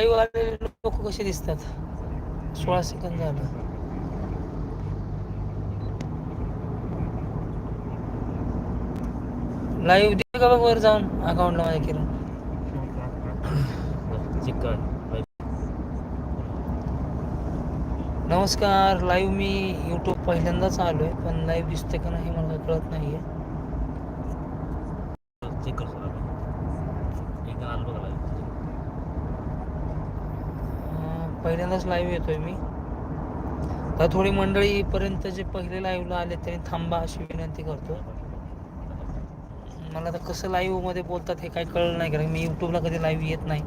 Live आलेले लोक कसे दिसतात? सोळा सेकंद झालं. लाईव्ह दे का बघ वर जाऊन? अकाउंटला माझ्या किरण नमस्कार. लाईव्ह मी यूट्यूब पहिल्यांदाच आलो आहे पण लाईव्ह दिसते का नाही मला कळत नाही आहे चेक कर सर आम्ही एकदा आलो बघा live. पहिल्यांदाच लाईव्ह येतोय मी. तर थोडी मंडळीपर्यंत जे पहिले लाईव्हला आले त्यांनी थांबा अशी विनंती करतो. मला तर कसं लाईव्हमध्ये बोलतात हे काही कळलं नाही कारण मी युट्यूबला कधी लाईव्ह येत नाही.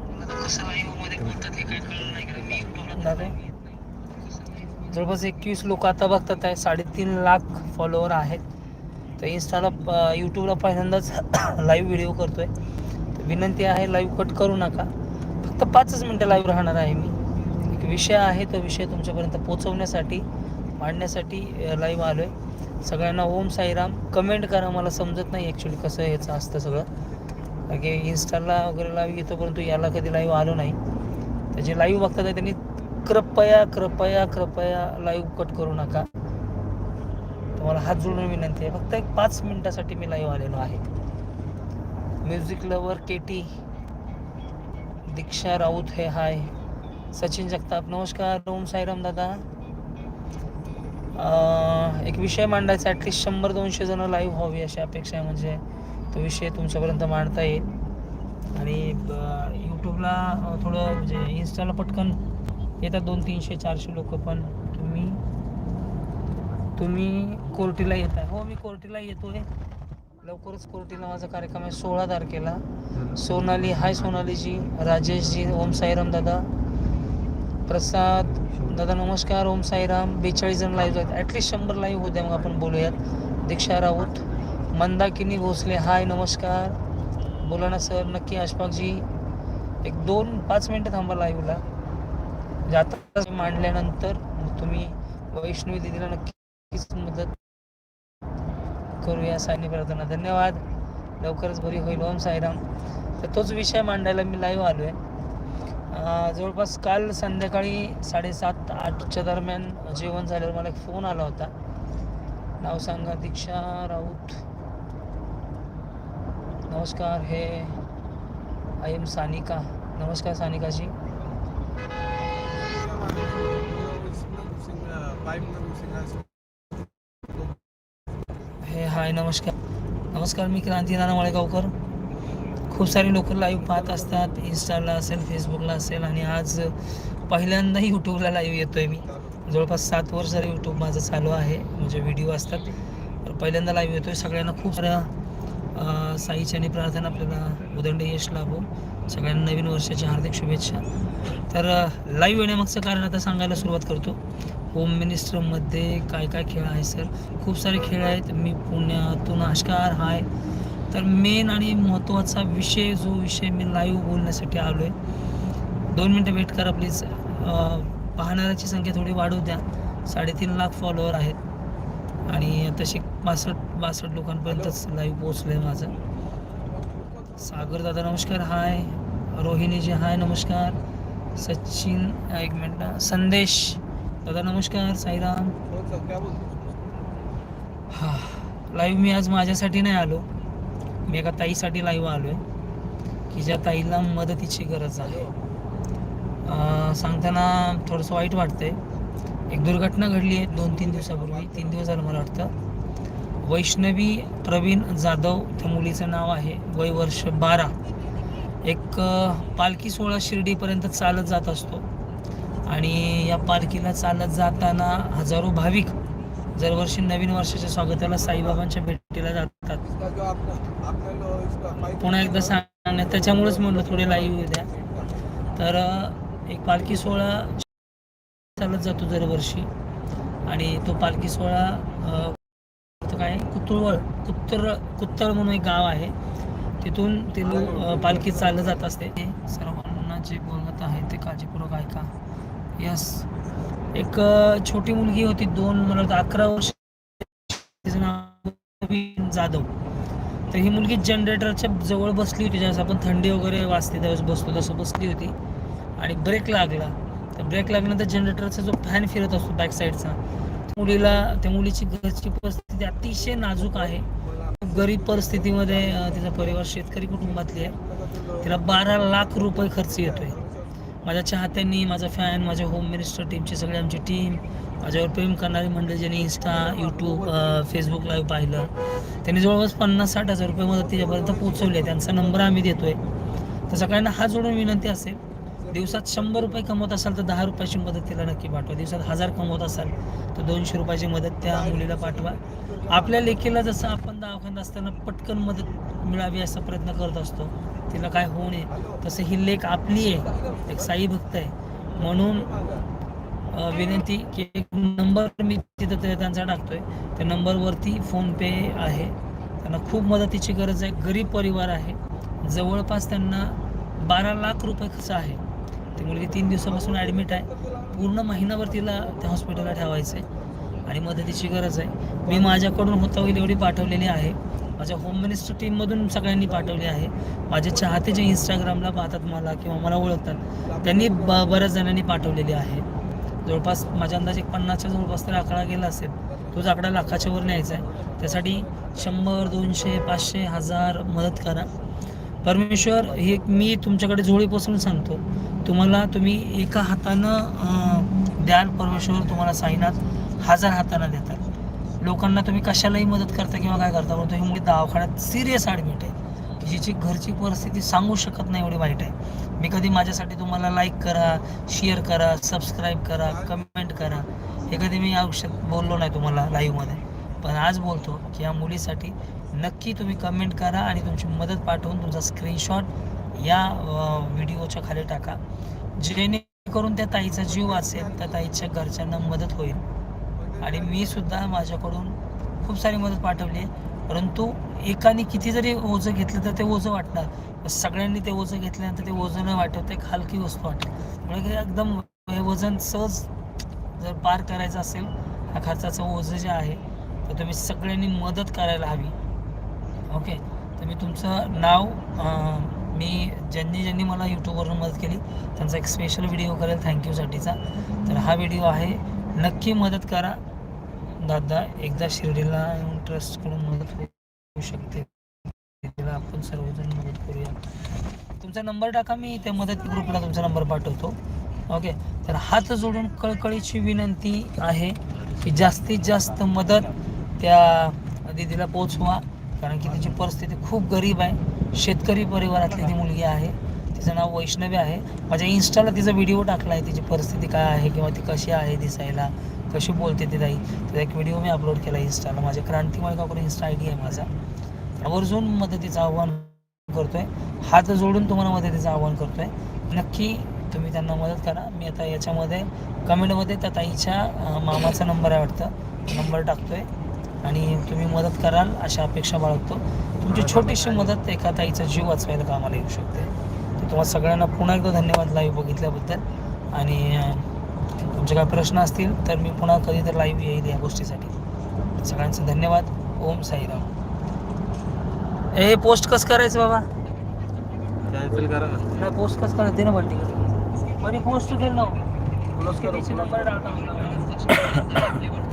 जवळपास एकवीस लोक आता बघतात आहे साडेतीन लाख फॉलोअर आहेत. तर इन्स्टाला यूट्यूबला पहिल्यांदाच लाईव्ह व्हिडिओ करतोय. विनंती आहे लाईव्ह कट करू नका. फक्त पाचच मिनटं लाईव्ह राहणार आहे मी. विषय आहे तो विषय तुमच्यापर्यंत पोचवण्यासाठी मांडण्यासाठी लाईव्ह आलो आहे सगळ्यांना ओम साईराम. कमेंट करा मला समजत नाही ॲक्च्युली कसं याचं असतं सगळं. कारण की इन्स्टाला वगैरे लाईव्ह येतो परंतु याला कधी लाईव्ह आलो नाही. तर जे लाईव्ह बघतात त्यांनी कृपया कृपया कृपया लाईव्ह कट करू नका. तुम्हाला हात जोडून विनंती आहे. फक्त एक पाच मिनटासाठी मी लाईव्ह आलेलो आहे. Music lover K T Diksha Raut हे हाय. सचिन जगताप नमस्कार ओम साईराम दादा. एक विषय मांडायचा ॲटलिस्ट शंभर दोनशे जण लाईव्ह व्हावी अशी अपेक्षा आहे म्हणजे तो विषय तुमच्यापर्यंत मांडता येईल. आणि यूट्यूबला थोडं म्हणजे इन्स्टाला पटकन येतात दोन तीनशे चारशे लोक पण. तुम्ही तुम्ही कोर्टीला येत. आहे हो मी कोर्टीला येतोय. लवकरच कोर्टीला माझा कार्यक्रम आहे सोळा तारखेला. सोनाली हाय सोनालीजी राजेशजी ओम साईराम दादा. प्रसाद दादा नमस्कार ओम साईराम बेचाळीस जण लाईव्ह आहेत. ॲटलिस्ट शंभर लाईव्ह होऊ द्या मग आपण बोलूयात. दीक्षा राऊत मंदाकिनी भोसले हाय नमस्कार. बोला ना सर नक्की अशफाकजी एक दोन पाच मिनटं थांबा लाईव्हला जाता मांडल्यानंतर मग तुम्ही वैष्णवी दिदीला नक्कीच मदत करूया सायनी प्रार्थना. धन्यवाद. लवकरच बरी होईल ओम साईराम. तर तोच विषय मांडायला मी लाईव्ह आलो आहे जवळपास काल संध्याकाळी साडेसात आठच्या दरम्यान जेवण झाल्यावर मला एक फोन आला होता. नाव सांगा दीक्षा राऊत. नमस्कार हे आय एम सानिका. नमस्कार सानिकाजी. हे हाय नमस्कार. नमस्कार मी क्रांती नाना माळेगावकर. खूप सारे लोक लाईव्ह पाहत असतात. इन्स्टाला असेल फेसबुकला असेल आणि आज पहिल्यांदाही यूट्यूबला लाईव्ह येतो आहे मी. जवळपास सात वर्ष झाले यूट्यूब माझं चालू आहे. म्हणजे व्हिडिओ असतात. तर पहिल्यांदा लाईव्ह येतो आहे सगळ्यांना खूप साऱ्या अं, साईची आणि प्रार्थना आपल्याला उदंड यश लाभो. सगळ्यांना नवीन वर्षाच्या हार्दिक शुभेच्छा. तर लाईव्ह येण्यामागचं कारण आता सांगायला सुरुवात करतो. होम मिनिस्टरमध्ये काय काय खेळ आहे सर खूप सारे खेळ आहेत. मी पुण्यातून आष्कार हाय तर मेन आणि महत्त्वाचा विषय जो विषय मी लाईव्ह बोलण्यासाठी आलो आहे दोन मिनटं वेट करा प्लीज पाहणाऱ्याची संख्या थोडी वाढवू द्या. साडेतीन लाख फॉलोअर आहेत. आणि तसे बासष्ट बासष्ट लोकांपर्यंतच लाईव्ह पोचलं आहे माझं. सागर दादा नमस्कार. हाय रोहिणीजी हाय नमस्कार. सचिन एक मिनटं संदेश. दादा नमस्कार. साईराम. हा लाईव्ह मी आज माझ्यासाठी नाही आलो. मी एका ताईसाठी लाईव्ह आलो आहे की ज्या ताईला मदतीची गरज आहे. सांगताना थोडंसं वाईट वाटतंय. एक दुर्घटना घडली आहे दोन तीन दिवसापूर्वी. तीन दिवस झालं मला वाटतं. वैष्णवी प्रवीण जाधव त्या मुलीचं नाव आहे. वय वर्ष बारा. एक पालखी सोहळा शिर्डीपर्यंत चालत जात असतो. आणि या पालखीला चालत जाताना हजारो भाविक दरवर्षी नवीन वर्षाच्या स्वागताला साईबाबांच्या भेटीला जातात. पुन्हा एकदा सांग त्याच्यामुळेच म्हणलं थोडे लाईव्ह द्या. तर एक पालखी सोहळा चालत जातो दरवर्षी. आणि तो पालखी सोहळा काय? कुतुळवळ कुत्तर कुत्तळ म्हणून एक गाव आहे. तिथून ते पालखी चालत जात असते. सर्वांना जे बोलत आहे ते काळजीपूर्वक ऐका. यस एक छोटी मुलगी होती दोन मला अकरा वर्ष. तिचं जाधव. तर ही मुलगी जनरेटरच्या जवळ बसली होती ज्यावेळेस आपण थंडी वगैरे वाजते त्यावेळेस बसतो तसं बसली होती. आणि ब्रेक लागला. तर ब्रेक लागल्यानंतर जनरेटरचा जो फॅन फिरत असतो बॅक साईडचा मुलीला त्या मुलीची घरची परिस्थिती अतिशय नाजूक आहे. गरीब परिस्थितीमध्ये तिचा परिवार शेतकरी कुटुंबातली आहे. तिला बारा लाख रुपये खर्च येतोय. माझ्या चाहत्यांनी माझा फॅन माझ्या होम मिनिस्टर टीमची सगळी आमची टीम माझ्यावर प्रेम करणारी मंडळी ज्यांनी इन्स्टा यूट्यूब फेसबुक लाईव्ह पाहिलं त्यांनी जवळपास पन्नास साठ हजार रुपये मदत तिच्यापर्यंत पोहोचवली आहे. त्यांचा नंबर आम्ही देतो आहे तर सगळ्यांना हात जोडून विनंती असेल दिवसात शंभर रुपये कमवत असाल तर दहा रुपयाची मदत तिला नक्की पाठवा. दिवसात हजार कमवत असाल तर दोनशे रुपयाची मदत त्या मुलीला पाठवा. आपल्या लेकीला जसं आपण दवाखान्यात असताना पटकन मदत मिळावी असा प्रयत्न करत असतो. तिला काय होऊ नये. तसं ही लेख आपली आहे. एक साई भक्त आहे. म्हणून विनंती की एक नंबर मी तिथं त्यांचा टाकतोय. त्या नंबरवरती फोनपे आहे. त्यांना खूप मदतीची गरज आहे. गरीब परिवार आहे. जवळपास त्यांना बारा लाख रुपये खर्च आहे. ती मुलगी तीन दिवसापासून ॲडमिट आहे. पूर्ण महिनाभर तिला त्या हॉस्पिटलला ठेवायचं आहे आणि मदतीची गरज आहे. मी माझ्याकडून होता होईल एवढी पाठवलेली आहे. माझ्या होम मिनिस्टर टीममधून सगळ्यांनी पाठवली आहे. माझे चाहते जे इंस्टाग्रामला पाहतात मला किंवा मला ओळखतात त्यांनी ब बऱ्याच जणांनी पाठवलेली आहे. जवळपास माझ्या अंदाजे एक पन्नासच्या जवळपास तर आकडा गेला असेल. तोच आकडा लाखाच्या वर न्यायचा आहे. त्यासाठी शंभर दोनशे पाचशे हजार मदत करा. परमेश्वर हे मी तुमच्याकडे झोळीपासून सांगतो. तुम्हाला तुम्ही एका हातानं द्याल परमेश्वर तुम्हाला साईनाथ. हजार हातानं देतात. लोकांना तुम्ही कशालाही मदत करता किंवा काय करता परंतु ही मुली दवाखान्यात सिरियस ॲडमिट आहे. की जिची घरची परिस्थिती सांगू शकत नाही एवढी वाईट आहे. मी कधी माझ्यासाठी तुम्हाला लाईक करा शेअर करा सबस्क्राईब करा कमेंट करा. हे कधी मी आयुष्यात बोललो नाही तुम्हाला लाईव्हमध्ये पण आज बोलतो की या मुलीसाठी नक्की तुम्ही कमेंट करा आणि तुमची मदत पाठवून तुमचा स्क्रीनशॉट या व्हिडिओच्या खाली टाका. जेणेकरून त्या ताईचा जीव असेल त्या ताईच्या घरच्यांना मदत होईल. आणि मी सुद्धा माझ्याकडून खूप सारी मदत पाठवली आहे. परंतु एकाने किती जरी ओझं घेतलं तर ते ओझं वाटणार. सगळ्यांनी ते ओझं घेतल्यानंतर ते ओझं न वाटत एक हलकी वस्तू वाटते म्हणजे एकदम हे वजन सहज जर पार करायचं असेल हा खर्चाचं ओझं जे आहे तर तुम्ही सगळ्यांनी मदत करायला हवी. ओके? तर मी तुमचं नाव मी ज्यांनी ज्यांनी मला यूट्यूबवरून मदत केली त्यांचा एक स्पेशल व्हिडिओ करेल थँक्यूसाठीचा तर हा व्हिडिओ आहे नक्की मदत करा. दादा एकदा शिर्डीला येऊन ट्रस्टकडून मदत होऊ शकते. तिला आपण सर्वजण मदत करूया. तुमचा नंबर टाका मी त्या मदत ग्रुपला तुमचा नंबर पाठवतो. ओके तर हात जोडून कळकळीची विनंती आहे की जास्तीत जास्त मदत त्या दिदीला पोचवा कारण की तिची परिस्थिती खूप गरीब आहे. शेतकरी परिवारातली ती मुलगी आहे. तिचं नाव वैष्णवी आहे. माझ्या इन्स्टाला तिचा व्हिडिओ टाकला आहे तिची परिस्थिती काय आहे किंवा ती कशी आहे दिसायला कशी बोलते ती ताई त्याचा एक व्हिडिओ मी अपलोड केला इन्स्टाला माझ्या Kranti Malgaonkar Insta I D आहे माझा? आवर्जून मदतीचं आव्हान करतोय. हात जोडून तुम्हाला मदतीचं आव्हान करतोय. नक्की तुम्ही त्यांना मदत करा. मी आता याच्यामध्ये कमेंटमध्ये त्या ताईच्या मामाचा नंबर आहे वाटतं. नंबर टाकतोय. आणि तुम्ही मदत कराल अशा अपेक्षा बाळगतो. तुमची छोटीशी मदत एका ताईचा जीव वाचवायला कामाला येऊ शकते. तर तुम्हाला सगळ्यांना पुन्हा एकदा धन्यवाद लाईव्ह बघितल्याबद्दल. आणि तुमचे काय प्रश्न असतील तर मी पुन्हा कधीतरी लाईव्ह येईल या गोष्टीसाठी. सगळ्यांचं धन्यवाद. ओम साईराम. ए पोस्ट कसं करायचं बाबा? कॅन्सल करा. ना पोस्ट कसं करायचं? ना बंटी पण पोस्ट केलं ना. नंबर.